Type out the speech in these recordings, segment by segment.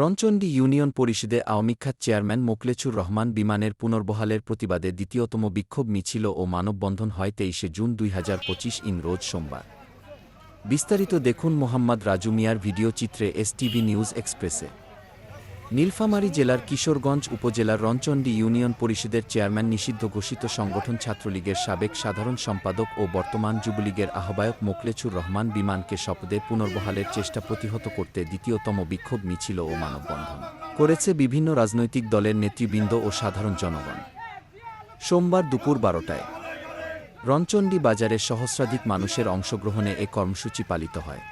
Ranchandi union পরিষদে আওয়ামীখ্যাত chairman মোকলেচুর Rahman বিমানের পুনর্বহালের প্রতিবাদে দ্বিতীয়তম বিক্ষোভ মিছিল ও মানববন্ধন হয় তেইশে জুন দুই হাজার পঁচিশ ইন রোজ সোমবার। বিস্তারিত দেখুন মোহাম্মদ রাজু মিয়ার ভিডিও চিত্রে এসটিভি নিউজ এক্সপ্রেসে। নীলফামারী জেলার কিশোরগঞ্জ উপজেলার রণচণ্ডী ইউনিয়ন পরিষদের চেয়ারম্যান নিষিদ্ধ ঘোষিত সংগঠন ছাত্রলীগের সাবেক সাধারণ সম্পাদক ও বর্তমান যুবলীগের আহ্বায়ক মোকলেছুর রহমান বিমানকে শপথে পুনর্বহালের চেষ্টা প্রতিহত করতে দ্বিতীয়তম বিক্ষোভ মিছিল ও মানববন্ধন করেছে বিভিন্ন রাজনৈতিক দলের নেতৃবৃন্দ ও সাধারণ জনগণ। সোমবার দুপুর বারোটায় রণচণ্ডী বাজারে সহস্রাধিক মানুষের অংশগ্রহণে এ কর্মসূচি পালিত হয়।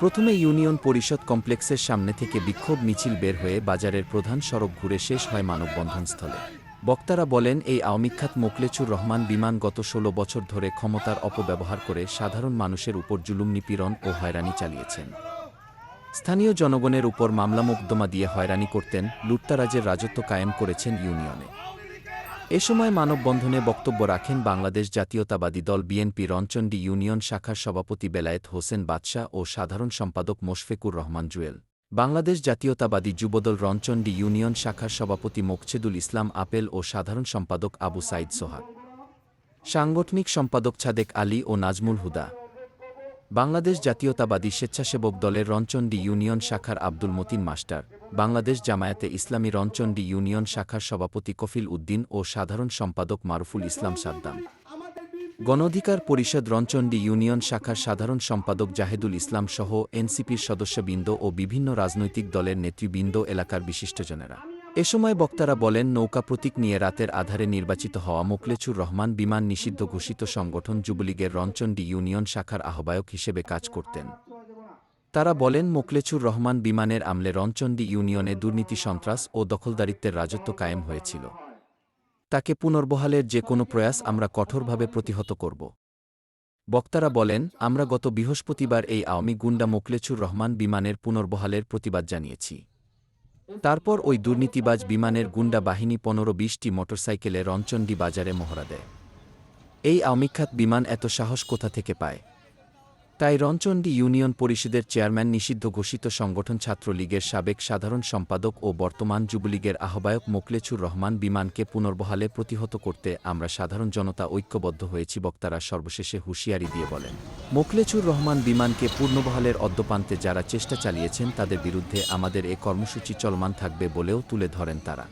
প্রথমে ইউনিয়ন পরিষদ কমপ্লেক্সের সামনে থেকে বিক্ষোভ মিছিল বের হয়ে বাজারের প্রধান সড়ক ঘুরে শেষ হয় মানববন্ধনস্থলে। বক্তারা বলেন, এই আওয়ামীখাত মোকলেচুর রহমান বিমান গত ষোলো বছর ধরে ক্ষমতার অপব্যবহার করে সাধারণ মানুষের উপর জুলুম, নিপীড়ন ও হয়রানি চালিয়েছেন। স্থানীয় জনগণের উপর মামলা মোকদ্দমা দিয়ে হয়রানি করতেন লুট্তারাজের রাজত্ব কায়েম করেছেন ইউনিয়নে। এ সময় মানববন্ধনে বক্তব্য রাখেন বাংলাদেশ জাতীয়তাবাদী দল বিএনপি রণচণ্ডী ইউনিয়ন শাখার সভাপতি বেলায়েত হোসেন বাদশাহ ও সাধারণ সম্পাদক মোশফেকুর রহমান জুয়েল। বাংলাদেশ জাতীয়তাবাদী যুবদল রণচণ্ডী ইউনিয়ন শাখার সভাপতি মোকছেদুল ইসলাম আপেল ও সাধারণ সম্পাদক আবু সাইদ সোহাগ। সাংগঠনিক সম্পাদক ছাদেক আলী ও নাজমুল হুদা। বাংলাদেশ জাতীয়তাবাদী স্বেচ্ছাসেবক দলের রণচণ্ডী ইউনিয়ন শাখার আব্দুল মতিন মাস্টার, বাংলাদেশ জামায়াতে ইসলামী রণচণ্ডী ইউনিয়ন শাখার সভাপতি কফিল উদ্দিন ও সাধারণ সম্পাদক মারুফুল ইসলাম সাদ্দাম। গণঅধিকার পরিষদ রণচণ্ডী ইউনিয়ন শাখার সাধারণ সম্পাদক জাহেদুল ইসলাম সহ এনসিপির সদস্যবৃন্দ ও বিভিন্ন রাজনৈতিক দলের নেতৃবৃন্দ এলাকার বিশিষ্টজনেরা। এ সময় বক্তারা বলেন, নৌকা প্রতীক নিয়ে রাতের আধারে নির্বাচিত হওয়া মোকলেচুর রহমান বিমান নিষিদ্ধ ঘোষিত সংগঠন যুবলীগের রণচণ্ডী ইউনিয়ন শাখার আহ্বায়ক হিসেবে কাজ করতেন। তারা বলেন মোকলেচুর রহমান বিমানের আমলে রণচণ্ডী ইউনিয়নে দুর্নীতি, সন্ত্রাস ও দখলদারিত্বের রাজত্ব কায়েম হয়েছিল। তাকে পুনর্বহালের যে কোনো প্রয়াস আমরা কঠোরভাবে প্রতিহত করব। বক্তারা বলেন, আমরা গত বৃহস্পতিবার এই আওয়ামী গুন্ডা মোকলেচুর রহমান বিমানের পুনর্বহালের প্রতিবাদ জানিয়েছি। তারপর ওই দুর্নীতিবাজ বিমানের গুন্ডা বাহিনী পনেরো বিশটি মোটরসাইকেলে রঞ্চন্ডি বাজারে মহড়া দেয়। এই অমিখ্যাত বিমান এত সাহস কোথা থেকে পায়? তাই রণচণ্ডী ইউনিয়ন পরিষদের চেয়ারম্যান নিষিদ্ধ ঘোষিত সংগঠন ছাত্রলীগের সাবেক সাধারণ সম্পাদক ও বর্তমান যুবলীগের আহ্বায়ক মোকলেছুর রহমান বিমানকে পুনর্বহালে প্রতিহত করতে আমরা সাধারণ জনতা ঐক্যবদ্ধ হয়েছি বক্তারা সর্বশেষে হুঁশিয়ারি দিয়ে বলেন। মোকলেছুর রহমান বিমানকে পূর্ণবহালের অদ্যপান্তে যারা চেষ্টা চালিয়েছেন তাদের বিরুদ্ধে আমাদের এ কর্মসূচি চলমান থাকবে বলেও তুলে ধরেন তারা।